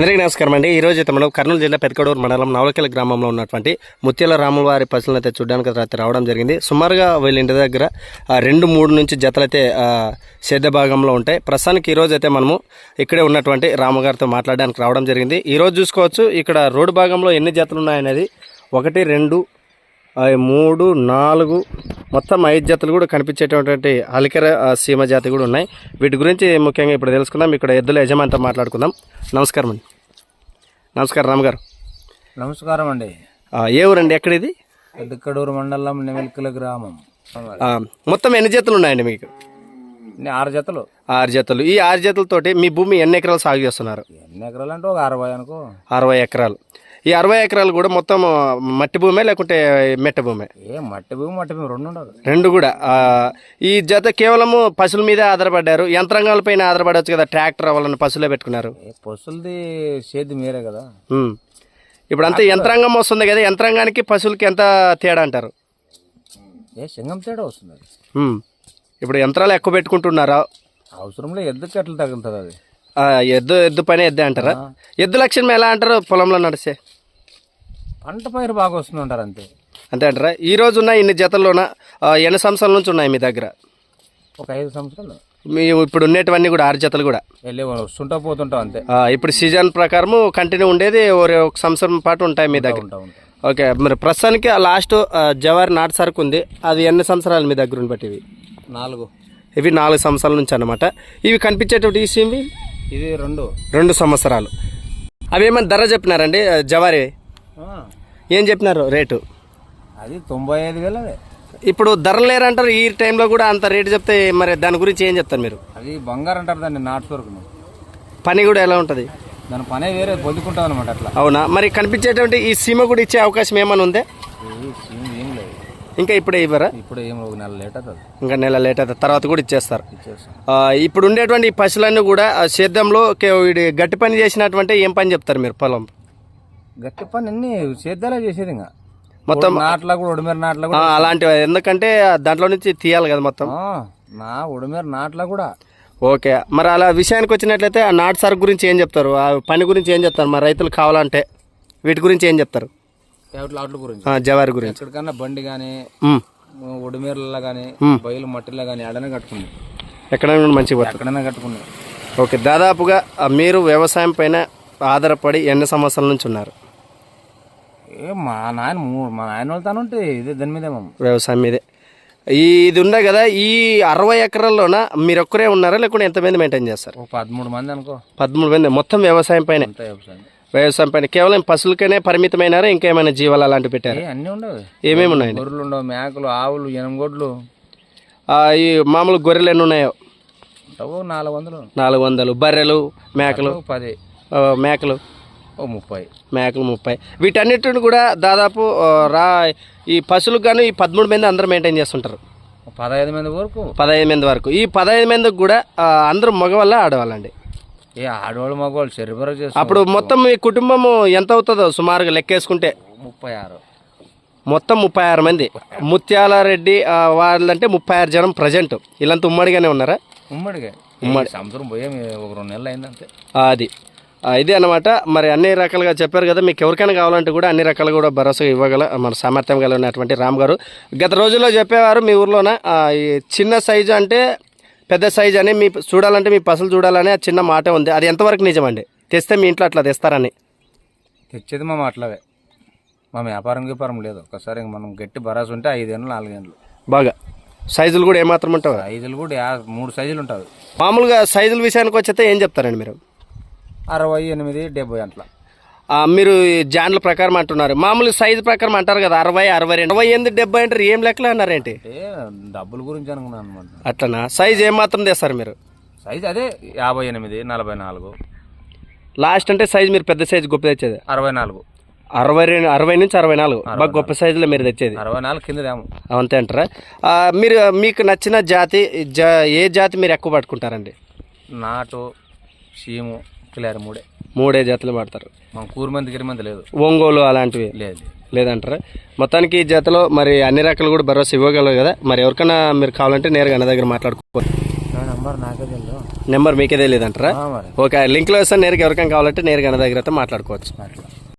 అందరికీ నమస్కారం అండి. ఈ అయితే మనం కర్నూలు జిల్లా పెదకడూరు మండలం నవలకెల గ్రామంలో ఉన్నటువంటి ముత్యాల రాములవారి పశువులను అయితే చూడడానికి రాత్రి రావడం జరిగింది. సుమారుగా వీళ్ళ ఇంటి దగ్గర రెండు మూడు నుంచి జతలు అయితే సేద్య భాగంలో ఉంటాయి. ప్రస్తుతానికి ఈరోజు అయితే మనము ఇక్కడే ఉన్నటువంటి రామగారితో మాట్లాడడానికి రావడం జరిగింది. ఈరోజు చూసుకోవచ్చు ఇక్కడ రోడ్డు భాగంలో ఎన్ని జతలు ఉన్నాయనేది. ఒకటి రెండు మూడు నాలుగు మొత్తం ఐదు జాతులు కూడా కనిపించేటటువంటి హలికర ఆ, సీమ జాతి కూడా ఉన్నాయి. వీటి గురించి ముఖ్యంగా ఇప్పుడు తెలుసుకుందాం. ఇక్కడ ఎద్దుల యజమానితో మాట్లాడుకుందాం. నమస్కారం అండి. నమస్కారం రామగారు నమస్కారం అండి. ఏ ఊరండి? ఎక్కడ ఇది? పెద్దకడూరు మండలం నెమిలికల గ్రామం. మొత్తం ఎన్ని జతలు ఉన్నాయండి మీకు? ఆరు జతలు. ఆరు జతలు. ఈ ఆరు జతలతోటి మీ భూమి ఎన్ని ఎకరాలు సాగు చేస్తున్నారు? ఎన్ని ఎకరాలు అంటే ఒక అరవై అనుకో. అరవై ఎకరాలు. ఈ అరవై ఎకరాలు కూడా మొత్తం మట్టి భూమే లేకుంటే మెట్ట భూమే? ఏ మట్టి భూమి మట్టి భూమి రెండు ఉండదు. రెండు కూడా. ఈ జత కేవలము పశువుల మీదే ఆధారపడ్డారు. యంత్రాంగాలపైన ఆధారపడవచ్చు కదా ట్రాక్టర్ వాళ్ళని పశువులే పెట్టుకున్నారు. పశువులది సేద్యం మీరే కదా. ఇప్పుడు అంతా యంత్రాంగం వస్తుంది కదా యంత్రాంగానికి పశువులకి ఎంత తేడా అంటారు? ఏ సింగం తేడా వస్తుంది. ఇప్పుడు యంత్రాలు ఎక్కువ పెట్టుకుంటున్నారా? అవసరంలో ఎద్దుకి ఎట్లా తగులుతుంది అది. ఎద్దు ఎద్దు పని ఎద్దే అంటారా? ఎద్దు లక్షణం ఎలా అంటారు? పొలంలో నడిస్తే పంట పైరు బాగా వస్తుంది అంటారు అంతే. అంతే అంటారా? ఈ రోజున్న ఇన్ని జతల్లోన ఎన్ని సంవత్సరాల నుంచి ఉన్నాయి మీ దగ్గర? ఒక ఐదు సంవత్సరాలు. మీ ఇప్పుడు ఉండేటివన్నీ కూడా ఆరు జతలు కూడా. వెళ్ళి వస్తుంటా పోతుంటాం అంతే. ఇప్పుడు సీజన్ ప్రకారము కంటిన్యూ ఉండేది ఒక సంవత్సరం పాటు ఉంటాయి మీ దగ్గర. ఓకే మరి ప్రస్తుతానికి ఆ లాస్ట్ జవారి నాటు సరుకు ఉంది. అది ఎన్ని సంవత్సరాలు మీ దగ్గర బట్టి ఇవి? నాలుగు. ఇవి నాలుగు సంవత్సరాల నుంచి అన్నమాట. ఇవి కనిపించేటువంటి ఈ సిమ్వి ఇది రెండు. రెండు సంవత్సరాలు. అవి ఏమైనా ధర చెప్పినారండి జవారి? ఏం చెప్పినారు రేటు? అది తొంభై ఐదు వేలు ఇప్పుడు ధరలు లేరంటారు ఈ టైంలో కూడా అంత రేటు చెప్తే మరి దాని గురించి ఏం చెప్తారు మీరు? అది బంగారు అంటారు దాన్ని నాటు వరకు పని కూడా ఎలా ఉంటుంది? దాని పనే వేరే పొందుకుంటాం అనమాట అట్లా. అవునా? మరి కనిపించేటువంటి ఈ సీమ కూడా ఇచ్చే అవకాశం ఏమైనా ఉందే? ఇంకా ఇప్పుడే ఇవ్వరా? ఇప్పుడు ఏం ఒక నెల లేట్ అవుతుంది. ఇంకా నెల లేట్ అవుతుంది. తర్వాత కూడా ఇచ్చేస్తారు. ఇచ్చేస్తాం. ఆ, ఇప్పుడు ఉండేటువంటి ఈ పశువులన్నీ కూడా ఆ సేద్యంలో కే- వీడి గట్టి పని చేసినటువంటి ఏం పని చెప్తారు మీరు పొలం? గట్టి పని అన్ని సేద్యాలే చేసేది ఇంకా. మొత్తం నాట్లా కూడా ఉడిమేర నాట్లా ఆ, కూడా అలాంటివి. ఎందుకంటే దాంట్లో నుంచి తీయాలి కదా మొత్తం? ఆ, నా ఉడిమేర నాట్లా కూడా. ఓకే. మరి అలా విషయానికి వచ్చినట్లయితే ఆ నాటు సరుకు గురించి ఏం చెప్తారు? ఆ పని గురించి ఏం చెప్తారు? మరి రైతులు కావాలంటే వీటి గురించి ఏం చెప్తారు? గురించి. జవారి గురించి. ఎక్కడికన్నా బండి కానీ. ఉడిమేరలో కానీ బయలు మట్టిలో కానీ ఎడనే కట్టుకుంది ఎక్కడైనా కూడా మంచిగా ఎక్కడైనా కట్టుకున్నాయి ఓకే దాదాపుగా మీరు వ్యవసాయం పైన ఆధారపడి ఎన్ని సంవత్సరాల నుంచి ఉన్నారు? ఏ మా నాయన మూ- నాయన వెళ్తాను ఉంటే ఇదే దాని మీదే వ్యవసాయం మీదే. ఇది ఉండే కదా ఈ అరవై ఎకరాల్లోన మీరు ఒక్కరే ఉన్నారా లేకుంటే ఎంతమంది మెయింటైన్ చేస్తారు? పదమూడు మంది అనుకో. పదమూడు మంది మొత్తం వ్యవసాయం పైన. వ్యవసాయం. వ్యవసాయం పైన కేవలం పశువులకైనే పరిమితమైనారా? ఇంకేమైనా జీవాలు అలాంటివి పెట్టారు? అన్నీ ఉండవు. ఏమేమి ఉన్నాయండి? గొర్రెలు ఉండవు మేకలు ఆవులు ఎనగొడ్లు ఈ మామూలు గొర్రెలు ఎన్ని ఉన్నాయో? నాలుగు వందలు. నాలుగు వందలు. బర్రెలు మేకలు? పది. మేకలు? ముప్పై. మేకలు ముప్పై. వీటన్నిటిని కూడా దాదాపు రా ఈ పశువులకు గాను ఈ పదమూడు మంది అందరూ మెయింటైన్ చేస్తుంటారు. పదహైదు మంది వరకు. పదహైదు మంది వరకు. ఈ పదహైదు మందికి కూడా అందరూ మగవాళ్ళ ఆడవాళ్ళండి. ఏ ఆడవాళ్ళు మగవాళ్ళు శరీరం అప్పుడు మొత్తం మీ కుటుంబము ఎంత అవుతుందో సుమారుగా లెక్కేసుకుంటే? ముప్పై ఆరు. మొత్తం ముప్పై ఆరు మంది. ముత్యాలారెడ్డి వాళ్ళంటే ముప్పై ఆరు జనం ప్రజెంట్. వీళ్ళంతా ఉమ్మడిగానే ఉన్నారా? ఉమ్మడిగా. ఈ సంవత్సరం పోయే ఒక రెండు నెలలు అయిందంతే. అది. ఇదే అనమాట మరి అన్ని రకాలుగా చెప్పారు కదా మీకు ఎవరికైనా కావాలంటే కూడా అన్ని రకాలు కూడా భరోసా ఇవ్వగల మన సామర్థ్యం కలిగినటువంటి రామ్ గారు గత రోజుల్లో చెప్పేవారు మీ ఊర్లోన? చిన్న సైజు అంటే పెద్ద సైజు అని మీ చూడాలంటే మీ పసలు చూడాలని ఆ చిన్న మాట ఉంది. అది ఎంతవరకు నిజమండి? తెస్తే మీ ఇంట్లో అట్లా తెస్తారని. తెచ్చేది మా మాటలవే మా వ్యాపారం వ్యాపారం లేదు. ఒకసారి మనం గట్టి భరాసు ఉంటే ఐదేళ్ళు నాలుగేళ్ళు బాగా. సైజులు కూడా ఏమాత్రం ఉంటావు? ఐదులు కూడా మూడు సైజులు ఉంటుంది మామూలుగా సైజుల విషయానికి వచ్చేస్తే ఏం చెప్తారండి మీరు? అరవై ఎనిమిది డెబ్బై అట్లా. మీరు జాన్ల ప్రకారం అంటున్నారు. మామూలు సైజు ప్రకారం అంటారు కదా అరవై అరవై రెండు అరవై ఎనిమిది డెబ్బై అంటారు ఏం లెక్కలు అన్నారేంటి డబ్బుల గురించి అనుకున్నాను అనమాట. అట్లనా? సైజు ఏమాత్రం తెస్తారు మీరు? సైజ్ అదే యాభై ఎనిమిది నలభై నాలుగు. లాస్ట్ అంటే సైజు మీరు పెద్ద సైజు గొప్ప తెచ్చేది. అరవై నాలుగు. అరవై రెండు అరవై నుంచి అరవై నాలుగు. బాగా గొప్ప సైజులో మీరు తెచ్చేది. అరవై నాలుగు కిందదేమో అంతే అంటారా? మీరు మీకు నచ్చిన జాతి జా ఏ జాతి మీరు ఎక్కువ పట్టుకుంటారండి? నాటు చీము కిలారి మూడే. మూడే జాతులు పడతారు మన కూరమంది గిరిమంది లేదు. ఒంగోలు అలాంటివి లేదు లేదంటారా? మొత్తానికి ఈ జతలో మరి అన్ని రకాలు కూడా భరోసా ఇవ్వగలరు కదా? మరి ఎవరికైనా మీరు కావాలంటే నేరుగా అన్న దగ్గర మాట్లాడుకోవచ్చు. నా నంబర్ నాకే తెలియదు నెంబర్ మీకే తెలియదు అంటారా ఆ, మరి. ఓకే లింక్లో వస్తే నేరుగా ఎవరికైనా కావాలంటే నేరుగా అన్న దగ్గర అయితే మాట్లాడుకోవచ్చు.